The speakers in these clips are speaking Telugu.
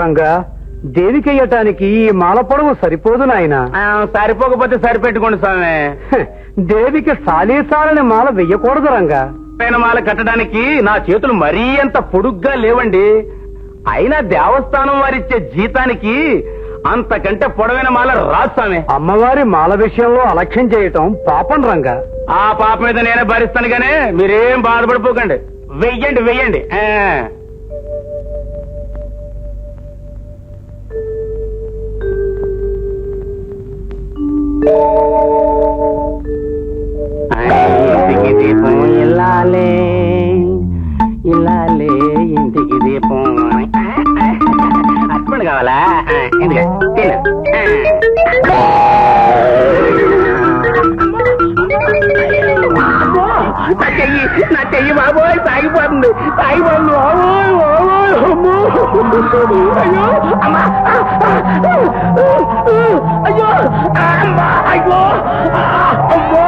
రంగా దేవికెయ్యటానికి ఈ మాల పొడవు సరిపోదు నాయన. సరిపోకపోతే సరిపెట్టుకోండి స్వామి. దేవికి సాలీసాలని మాల వెయ్యకూడదు రంగా. పైన మాల కట్టడానికి నా చేతులు మరీ అంత పొడుగ్గా లేవండి. అయినా దేవస్థానం వారిచ్చే జీతానికి అంతకంటే పొడవైన మాల రాదు స్వామి. అమ్మవారి మాల విషయంలో అలక్ష్యం చేయటం పాపం రంగా. ఆ పాప మీద నేనే భరిస్తాను గానీ మీరేం బాధపడిపోకండి. వెయ్యండి వెయ్యండి. ఇంటికి దీపం ఇల్లాలే ఇల్లాలే ఇంటికి దీపం అర్పణ కావాలా నా చెయ్యి నా చెయ్యి బాబోయ్ సాగిపోతుంది సాగిపోతుంది బాబోయ్ అయ్యో! అమ్మా! అయ్యో! అమ్మా! అయ్యో! అమ్మో!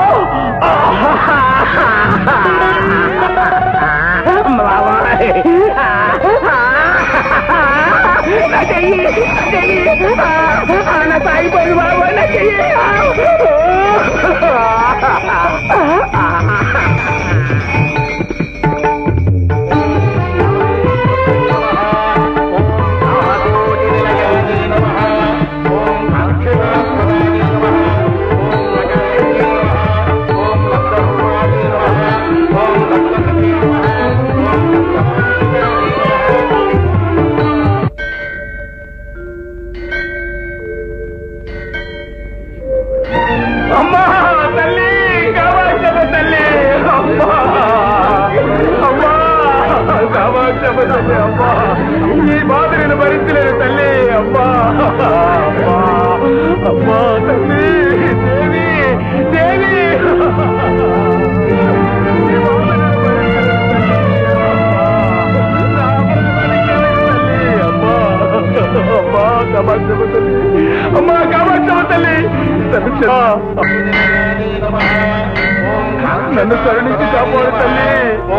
నన్ను కరుణించి కాపాడు తల్లి.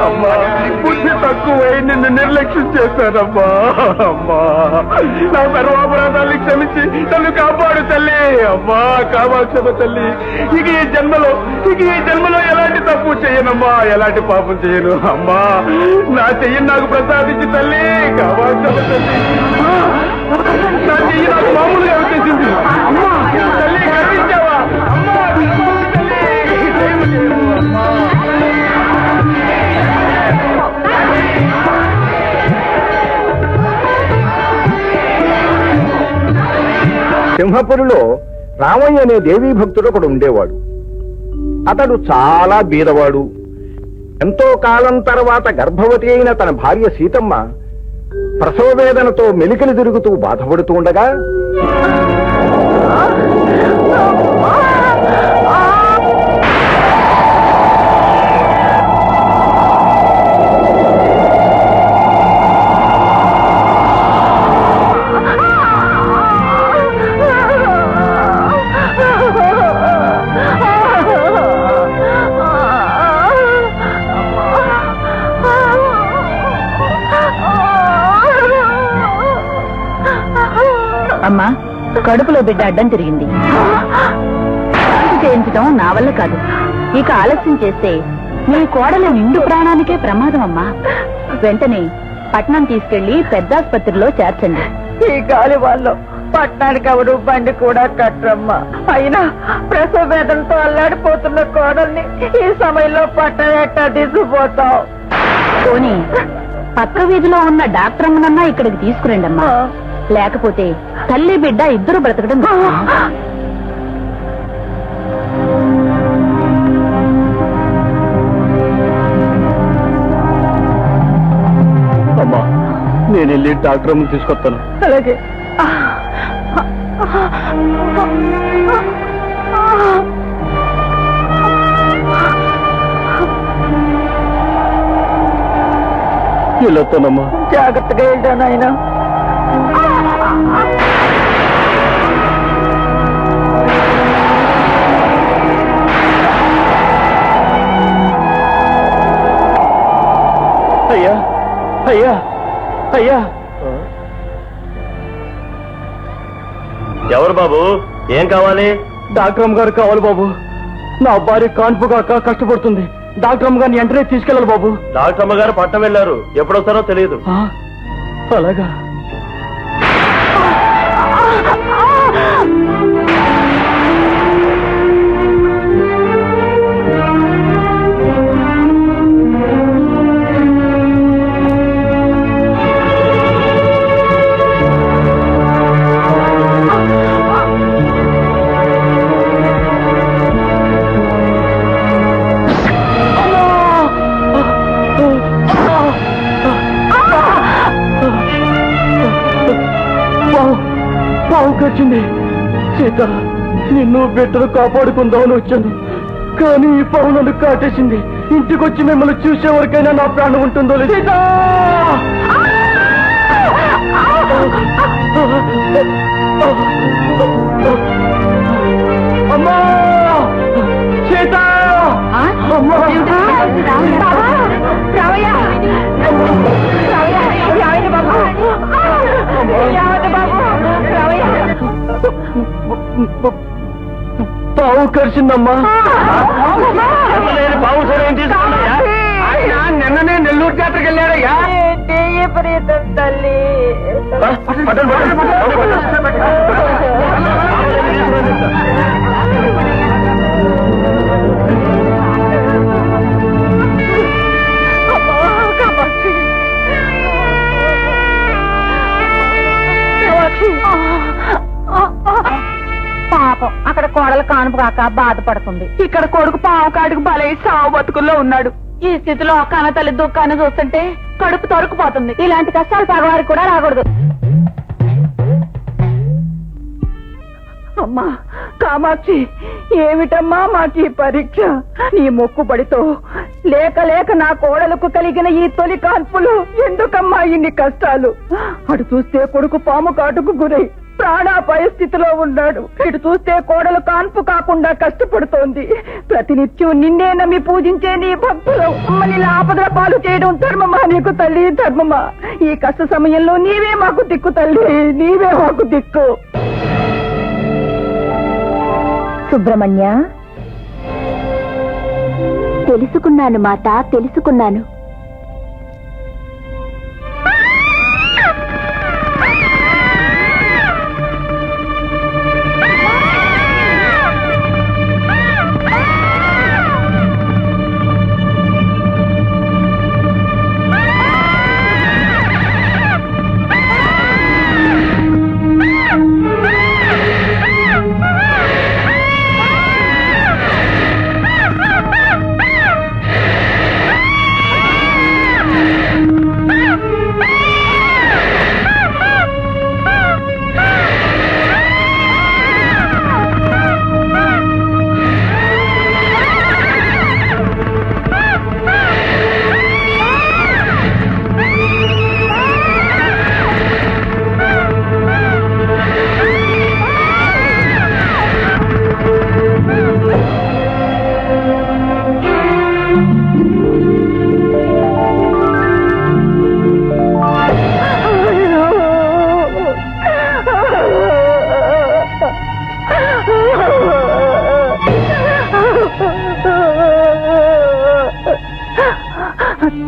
అమ్మా బుద్ధి తక్కువై నిన్ను నిర్లక్ష్యం చేశానమ్మా. అమ్మా నా సర్వాపరాధాన్ని క్షమించి నన్ను కాపాడు తల్లి. అమ్మా కామాక్షమ తల్లి. ఇక ఈ జన్మలో ఇక ఈ జన్మలో ఎలాంటి తప్పు చేయనమ్మా? ఎలాంటి పాపం చేయను? అమ్మా నా చెయ్యి నాకు ప్రసాదించి తల్లి. కామాక్షమ తల్లి. నా చెయ్యి నాకు మామూలుగా వచ్చేసింది. అమ్మా తల్లి కరుణించావా సింహపురిలో రామయ్య అనే దేవీ భక్తుడు ఒకడు ఉండేవాడు. అతడు చాలా బీదవాడు. ఎంతో కాలం తర్వాత గర్భవతి అయిన తన భార్య సీతమ్మ ప్రసవ వేదనతో మెలికలు తిరుగుతూ బాధపడుతూ ఉండగా అమ్మా కడుపులో బిడ్డ అడ్డం తిరిగింది. చేయించడం నా వల్ల కాదు. ఇక ఆలస్యం చేస్తే నీ కోడల నిండు ప్రాణానికే ప్రమాదం అమ్మా. వెంటనే పట్నం తీసుకెళ్ళి పెద్దాసుపత్రిలో చేర్చండి. ఈ గాలి వాళ్ళు పట్టణానికి ఎవరు బండి కూడా కట్టరమ్మా. అయినా ప్రసవ వేదనతో అల్లాడిపోతున్న కోడల్ని ఈ సమయంలో పట్టణ ఎట్టా తీసుకుపోతావు పోనీ పక్క వీధిలో ఉన్న డాక్టర్ అమ్మనన్నా ఇక్కడికి తీసుకురండి అమ్మా లేకపోతే తల్లి బిడ్డ ఇద్దరు బ్రతకడం. అమ్మా నేను వెళ్ళి డాక్టర్ అమ్మని తీసుకొస్తాను. అలాగే. వెళ్ళొస్తానమ్మా. జాగ్రత్తగా వెళ్ళాను ఆయన అయ్యా అయ్యా. ఎవరు బాబు? ఏం కావాలి? డాక్టర్ గారు కావాలి బాబు. నా భార్య కాన్పు కాక కష్టపడుతుంది. డాక్టర్ గారిని వెంటనే తీసుకెళ్ళాలి బాబు. డాక్టర్ గారు పట్టణం వెళ్ళారు. ఎప్పుడొస్తారో తెలియదు. అలాగా. బిడ్డను కాపాడుకుందామని వచ్చాను. కానీ ఈ పావు నన్ను కాటేసింది. ఇంటికొచ్చి మిమ్మల్ని చూసే వరకైనా నా ప్రాణం ఉంటుందో లేదు. సీత! అమ్మా! సీత! అమ్మా! పావు కరిచిందమ్మా. బాబు సరే ఏం తీసుకున్నాయా ఆయన నిన్ననే నెల్లూరు జాతరకి వెళ్ళాడయ్యా. ఏంటి ఈ ప్రీతం తల్లి కానుపు కాక బాధపడుతుంది. ఇక్కడ కొడుకు పావు కాడికి బలై సావు బతుకుల్లో ఉన్నాడు. ఈ స్థితిలో కన్న తల్లి దుఃఖాన్ని చూస్తుంటే కడుపు తొరుకుపోతుంది ఇలాంటి కష్టాలు పగవారికి కూడా రాకూడదు. అమ్మా కామాక్షి ఏమిటమ్మా మాకి పరీక్ష? నీ మొక్కుబడితో లేక లేక నా కోడలకు కలిగిన ఈ తొలి కాన్పులు ఎందుకమ్మా ఇన్ని కష్టాలు? అటు చూస్తే కొడుకు పాము కాటుకు గురై ప్రాణాపాయ స్థితిలో ఉన్నాడు. ఇటు చూస్తే కోడలు కాన్పు కాకుండా కష్టపడుతోంది. ప్రతినిత్యం నిన్నే నమ్మి పూజించే నీ భక్తులు అమ్మనిలా ఆపదల పాలు చేయడం ధర్మమా నీకు తల్లి? ధర్మమా? ఈ కష్ట సమయంలో నీవే మాకు దిక్కు తల్లి. నీవే మాకు దిక్కు. సుబ్రహ్మణ్య తెలుసుకున్నాను మాత తెలుసుకున్నాను.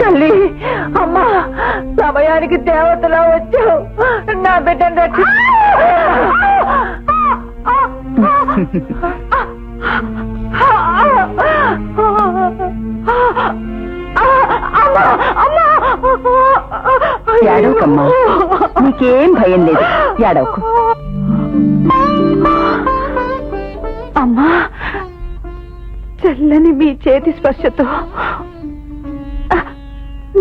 తల్లి అమ్మా సమయానికి దేవతలా వచ్చావు. నా బిడ్డను రక్షి ఏడవకమ్మా. నీకేం భయం లేదు. ఏడవకు. అమ్మా చల్లని మీ చేతి స్పర్శతో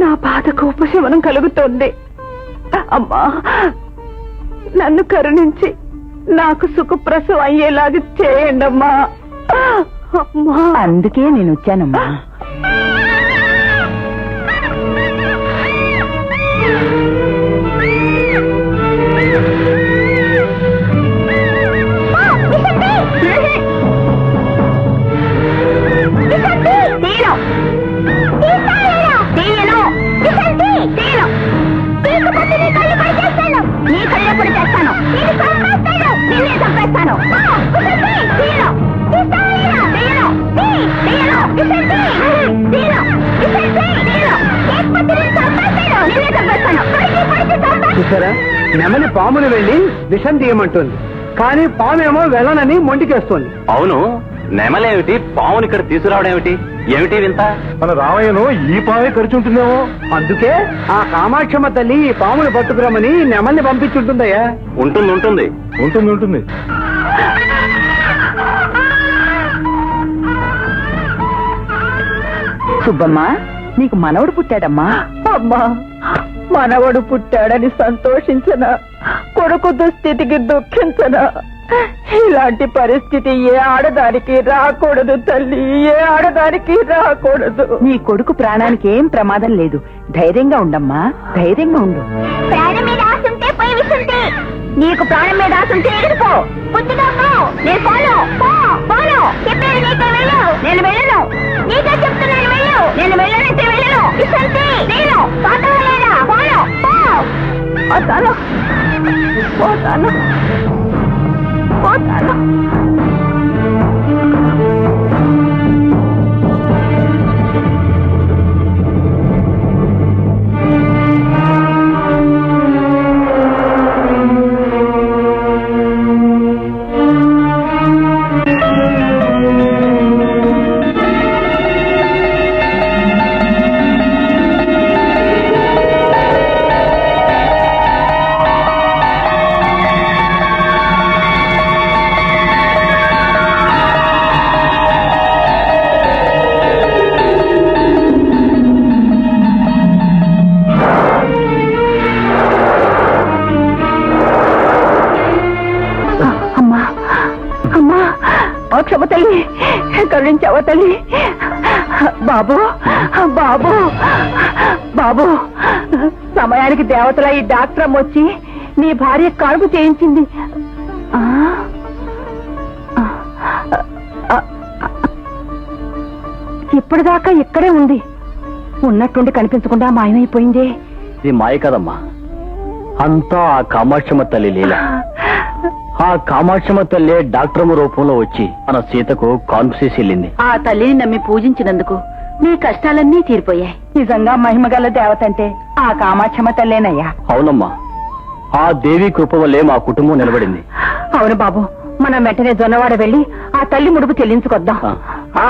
నా బాధకు ఉపశమనం కలుగుతోంది. అమ్మా నన్ను కరుణించి నాకు సుఖప్రసవం అయ్యేలాగా చేయండమ్మా. అమ్మా. అందుకే నేను వచ్చానమ్మా. చూసారా? నెమలి పామును వెళ్ళి విషం తీయమంటుంది. కానీ పామేమో వెళ్ళనని మొండికేస్తోంది. అవును నెమలేమిటి? పావుని ఇక్కడ తీసుకురావడం ఏమిటి? ఏమిటి వింత? మన రామయ్యను ఈ పామే ఖర్చుంటుందేమో అందుకే ఆ కామాక్షమ్మ తల్లి ఈ పామును పట్టుకురమని నెమల్ని పంపించుంటుందయ్యా. ఉంటుంది ఉంటుంది. ఉంటుంది ఉంటుంది. సుబ్బమ్మ నీకు మనవడు పుట్టాడమ్మా. అమ్మా. మనవడు పుట్టాడని సంతోషించనా? కొడుకు దుస్థితికి దుఃఖించనా? ఇలాంటి పరిస్థితి ఏ ఆడదానికి రాకూడదు తల్లి ఏ ఆడదానికి రాకూడదు. నీ కొడుకు ప్రాణానికి ఏం ప్రమాదం లేదు. ధైర్యంగా ఉండమ్మా. ధైర్యంగా ఉండు. నీకు ప్రాణం మీద ఆశుంటే ఎగిరిపో. బుద్ధిగా పో. నేను పోను. పో. పోను. చెప్పేది వెళ్ళు. నేను వెళ్ళను. నీకే చెప్తున్నాను వెళ్ళు. నేను వెళ్ళనంటే వెళ్ళను. విసుంటే నేను. పోతావా లేదా పోను. పో. పోతాను. పోతాను. పోతాను. బాబు బాబు బాబు సమయానికి దేవతల ఈ డాక్టర్ వచ్చి నీ భార్య కడుపు చేయించింది. ఇప్పటిదాకా ఇక్కడే ఉంది. ఉన్నట్టుండి కనిపించకుండా మాయమైపోయింది. ఇది మాయ కదమ్మా. అంతా ఆ కామాక్షమ్మ తల్లి లీల. ఆ కామాక్షమ్మ తల్లి డాక్టర్మ రూపంలో వచ్చి మన సీతకు కాన్ఫ్యూస్ వెళ్ళింది. ఆ తల్లిని నమ్మి పూజించినందుకు నీ కష్టాలన్నీ తీరిపోయాయి. నిజంగా మహిమగల దేవత అంటే ఆ కామాక్షమ తల్లేనయ్యా. అవునమ్మా ఆ దేవి కృప వల్లే మా కుటుంబం నిలబడింది. అవును బాబు మనం వెంటనే జొన్నవాడ వెళ్ళి ఆ తల్లి ముడుపు చెల్లించుకొద్దాం ఆ,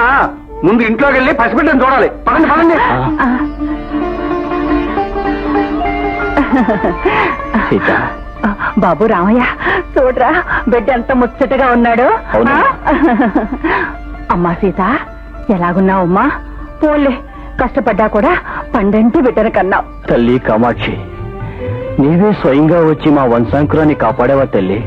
ముందు ఇంట్లోకి వెళ్ళి పసిబిడ్డను చూడాలి. పదండి పదండి. సీత. బాబు రామయ్య చూడరా బిడ్డ ఎంత ముచ్చటగా ఉన్నాడు? అమ్మా సీత ఎలాగున్నావమ్మా పోలే కష్టపడ్డా కూడా పండంటి బిడ్డను కన్నావు. తల్లి కామాక్షి నీవే స్వయంగా వచ్చి మా వంశాంకురాన్ని కాపాడేవా తల్లి?